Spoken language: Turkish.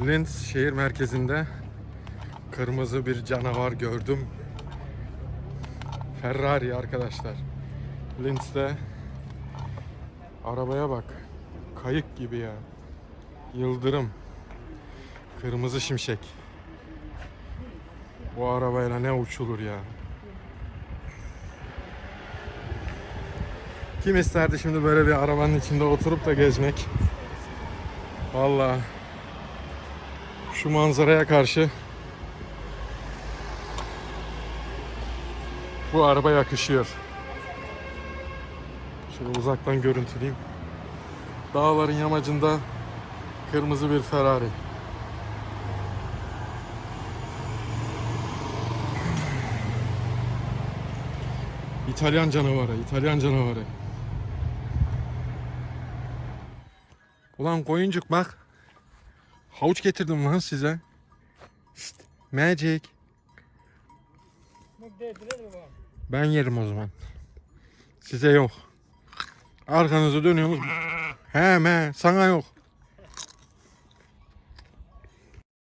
Linz şehir merkezinde kırmızı bir canavar gördüm. Ferrari arkadaşlar. Linz'de arabaya bak. Kayık gibi ya. Yıldırım. Kırmızı şimşek. Bu arabayla ne uçulur ya. Kim isterdi şimdi böyle bir arabanın içinde oturup da gezmek? Vallahi şu manzaraya karşı bu araba yakışıyor. Şöyle uzaktan görüntüleyeyim. Dağların yamacında kırmızı bir Ferrari. İtalyan canavarı, İtalyan canavarı. Ulan koyuncuk bak. Havuç getirdim lan size. Şşt, magic. Ben yerim o zaman. Size yok. Arkanızı dönüyorsunuz. He me sana yok.